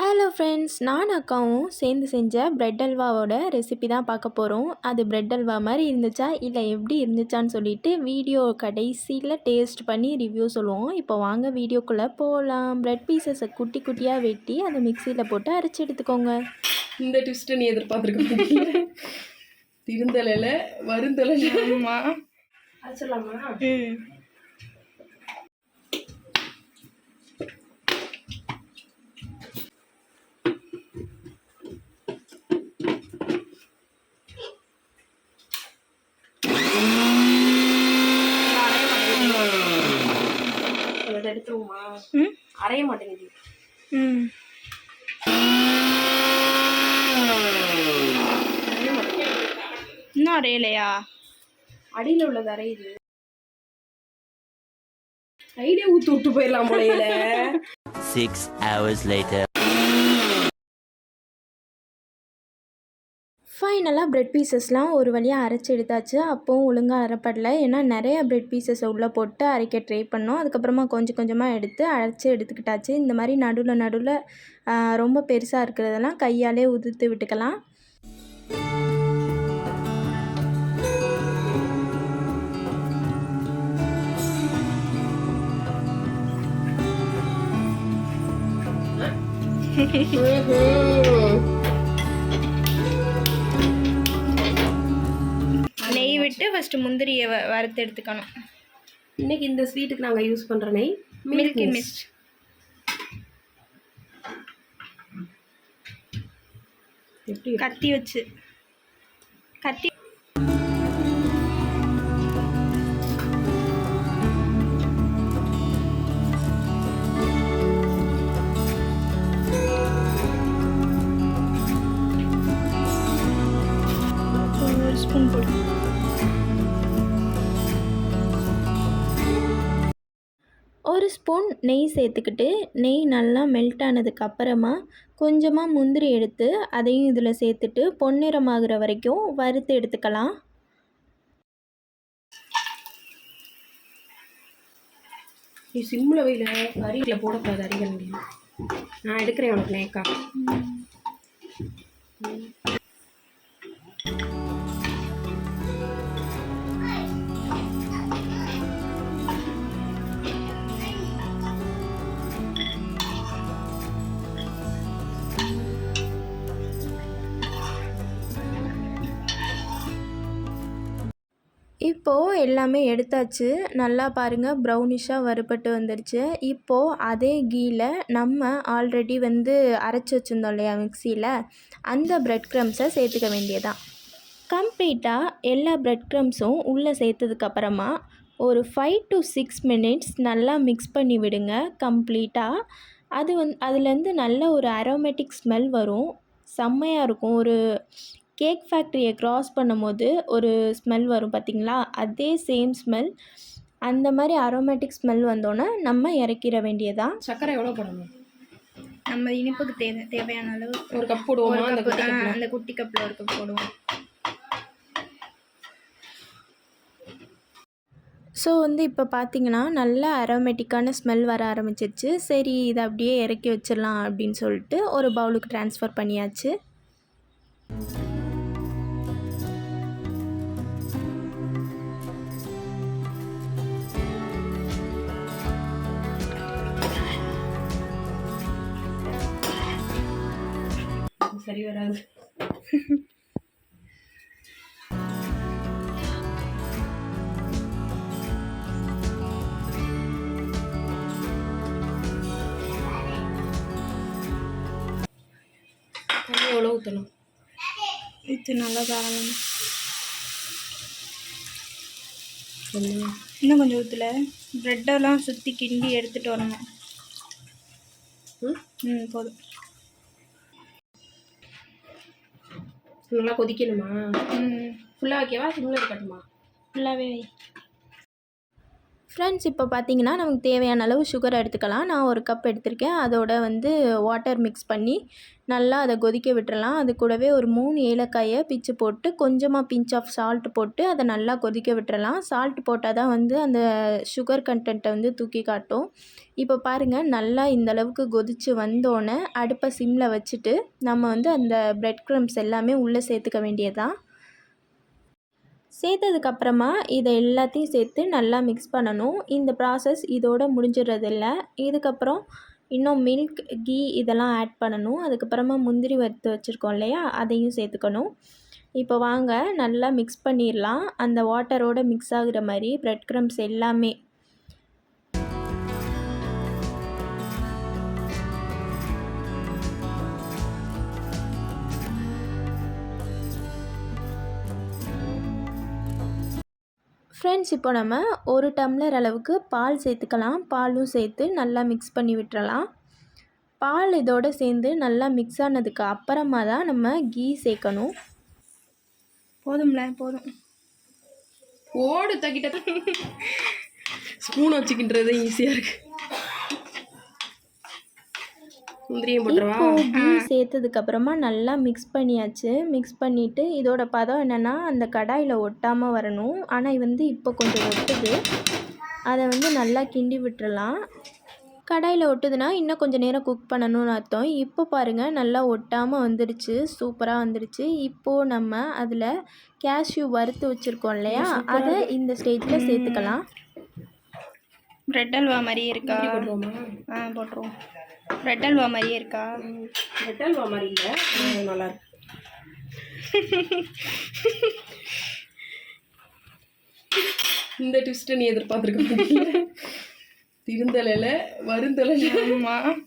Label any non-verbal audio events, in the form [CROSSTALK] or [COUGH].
Hello friends நான் அக்காவும் சேர்ந்து செஞ்ச பிரெட் அல்வாவோட ரெசிபி தான் பார்க்க போகிறோம் அது பிரெட் அல்வா மாதிரி இருந்துச்சா இல்லை எப்படி இருந்துச்சான்னு சொல்லிட்டு வீடியோ கடைசியில் டேஸ்ட் பண்ணி ரிவ்யூ சொல்லுவோம். இப்போ வாங்க வீடியோக்குள்ளே போகலாம் பிரெட் பீசஸை குட்டி குட்டியாக வெட்டி அதை மிக்சியில் போட்டு அரைச்சி எடுத்துக்கோங்க. இந்த ட்விஸ்ட்டை நீ எதிர்பார்த்துருக்க திருந்தலைல [LAUGHS] வருந்தலைல. ஆமா. அது சொல்லலாமா ம். அதை எடுத்துருவோமா? அரைய மாட்டேங்குது. ம். இன்னும் அரையலையா? அடியில் உள்ளது அரையுது. கையிலே ஊத்து விட்டு போயிடலாம் போலையில Six hours later. ஃபைனலாக ப்ரெட் பீசஸ்லாம் ஒரு வழியாக அரைச்சி எடுத்தாச்சு. அப்போவும் ஒழுங்காக அரைப்படலை. ஏன்னா நிறைய ப்ரெட் பீசஸ் உள்ளே போட்டு அரைக்க ட்ரை பண்ணோம். அதுக்கப்புறமா கொஞ்சம் கொஞ்சமாக எடுத்து அரைச்சி எடுத்துக்கிட்டாச்சு. இந்த மாதிரி நடுவில் நடுவில் ரொம்ப பெருசாக இருக்கிறதெல்லாம் கையாலே உதிர்த்து விட்டுக்கலாம். நெய் விட்டு ஃபஸ்ட்டு முந்திரியை வ வறுத்து எடுத்துக்கணும். இன்னைக்கு இந்த ஸ்வீட்டுக்கு நாங்கள் யூஸ் பண்ணுற நெய்? மில்கி மிஸ்ட் எப்படி கத்தி வச்சு. ஒரு ஸ்பூன் நெய் சேர்த்துக்கிட்டு நெய் நல்லா மெல்ட் ஆனதுக்கு அப்புறமா கொஞ்சமாக முந்திரி எடுத்து அதையும் இதில் சேர்த்துட்டு பொன்னிறமாகிற வரைக்கும் வறுத்து எடுத்துக்கலாம். நீ சிம்மில் வெயில அரியில் போடக்கூடாது அரிகள் முடியும் நான் எடுக்கிறேன் உனக்கு நேக்கா இப்போது எல்லாமே எடுத்தாச்சு. நல்லா பாருங்கள் ப்ரௌனிஷாக வறுபட்டு வந்துடுச்சு இப்போது அதே கீயில் நம்ம ஆல்ரெடி வந்து அரைச்சி வச்சுருந்தோம் இல்லையா மிக்சியில்? அந்த ப்ரெட் க்ரம்ஸை சேர்த்துக்க வேண்டியதான் கம்ப்ளீட்டாக எல்லா ப்ரெட் க்ரம்ஸும் உள்ளே சேர்த்ததுக்கப்புறமா ஒரு ஃபைவ் டு சிக்ஸ் மினிட்ஸ் நல்லா மிக்ஸ் பண்ணி விடுங்க கம்ப்ளீட்டாக அது வந் அதுலேருந்து நல்ல ஒரு அரோமேட்டிக் ஸ்மெல் வரும். செம்மையாக இருக்கும். ஒரு கேக் ஃபேக்ட்ரியை க்ராஸ் பண்ணும்போது ஒரு ஸ்மெல் வரும் பார்த்திங்களா அதே சேம் ஸ்மெல் அந்த மாதிரி அரோமேட்டிக் ஸ்மெல் வந்தோன்னே நம்ம இறக்கிற வேண்டியதான் சர்க்கரை எவ்வளோ போடணும்? நம்ம இனிப்புக்கு தேவை தேவையான அளவு ஒரு கப் போடுவோமா? அந்த குட்டி அந்த குட்டி கப்பில் ஒரு கப் போடுவோம். ஸோ வந்து இப்போ பார்த்தீங்கன்னா நல்ல அரோமேட்டிக்கான ஸ்மெல் வர ஆரம்பிச்சிருச்சு. சரி இதை அப்படியே இறக்கி வச்சிடலாம் அப்படின்னு சொல்லிட்டு ஒரு பவுலுக்கு ட்ரான்ஸ்ஃபர் பண்ணியாச்சு. சரி வராது. எவ்வளோ ஊற்றணும் இது நல்லா தாராளம் இன்னும் கொஞ்சம் ஊற்றல ப்ரெட்டெல்லாம் சுற்றி கிண்டி எடுத்துகிட்டு வரணும். ம் போதும். நல்லா கொதிக்கணுமா? ம். ஃபுல்லாக வைக்கவா? சிம்மில் இருக்கட்டுமா ஃபுல்லாகவே வை. ஃப்ரெண்ட்ஸ் இப்போ பார்த்தீங்கன்னா நமக்கு தேவையான அளவு சுகர் எடுத்துக்கலாம். நான் ஒரு கப் எடுத்திருக்கேன். அதோட வந்து வாட்டர் மிக்ஸ் பண்ணி நல்லா அதை கொதிக்க விட்டுறலாம். அது கூடவே ஒரு மூணு ஏலக்காயை பிச்சு போட்டு கொஞ்சமாக பிஞ்ச் ஆஃப் சால்ட் போட்டு அதை நல்லா கொதிக்க விட்டுறலாம். சால்ட் போட்டால் தான் வந்து அந்த சுகர் கண்டென்ட்டை வந்து தூக்கி காட்டும். இப்போ பாருங்கள் நல்லா இந்த அளவுக்கு கொதித்து வந்தோடனே அடுப்பை சிம்மில் வச்சுட்டு நம்ம வந்து அந்த ப்ரெட் க்ரம்ஸ் எல்லாமே உள்ளே சேர்த்துக்க வேண்டியதான் சேர்த்ததுக்கப்புறமா இதை எல்லாத்தையும் சேர்த்து நல்லா மிக்ஸ் பண்ணணும். இந்த ப்ராசஸ் இதோட முடிஞ்சிடறதில்ல. இதுக்கப்புறம் இன்னும் மில்க் கீ இதெல்லாம் ஆட் பண்ணணும். அதுக்கப்புறமா முந்திரி வறுத்து வச்சுருக்கோம் இல்லையா? அதையும் சேர்த்துக்கணும். இப்போ வாங்க நல்லா மிக்ஸ் பண்ணிடலாம். அந்த வாட்டரோட மிக்ஸ் ஆகுற மாதிரி ப்ரெட் க்ரம்ஸ் எல்லாமே ஃப்ரெண்ட்ஸ் இப்போ நம்ம ஒரு டம்ளர் அளவுக்கு பால் சேர்த்துக்கலாம். பாலும் சேர்த்து நல்லா மிக்ஸ் பண்ணி விட்டுறலாம். பால் இதோட சேர்ந்து நல்லா மிக்ஸ் ஆனதுக்கு அப்புறமா தான் நம்ம கீ சேர்க்கணும். போதும்ல போதும். ஓடு தக்கிட்ட ஸ்பூன் வச்சுக்கின்றது ஈஸியாக இருக்கு. முந்திரியும் போட்டுருவா? இப்போ கீ சேர்த்ததுக்கு அப்புறமா நல்லா மிக்ஸ் பண்ணியாச்சு. மிக்ஸ் பண்ணிவிட்டு இதோட பதம் என்னென்னா அந்த கடாயில் ஒட்டாமல் வரணும். ஆனால் வந்து இப்போ கொஞ்சம் ஒட்டுது. அதை வந்து நல்லா கிண்டி விட்டுறலாம். கடாயில் ஒட்டுதுன்னா இன்னும் கொஞ்சம் நேரம் குக் பண்ணணும்னு அர்த்தம். இப்போ பாருங்கள் நல்லா ஒட்டாமல் வந்துடுச்சு. சூப்பராக வந்துடுச்சு. இப்போது நம்ம அதில் கேஷ்யூ வறுத்து வச்சுருக்கோம் இல்லையா? அதை இந்த ஸ்டேஜில் சேர்த்துக்கலாம். பிரெட் அல்வா மாதிரியே இருக்கா? ஆ போட்டுருவோம். பிரெட் அல்வா மாதிரியே இருக்கா? ரெட் அல்வா மாதிரி இல்லை. நல்லா இருக்கு. இந்த ட்விஸ்ட்டை நீ எதிர்பார்த்துருக்க மாட்டீங்க [LAUGHS] திருந்தலையில் வருந்தலையில் ஆமாம்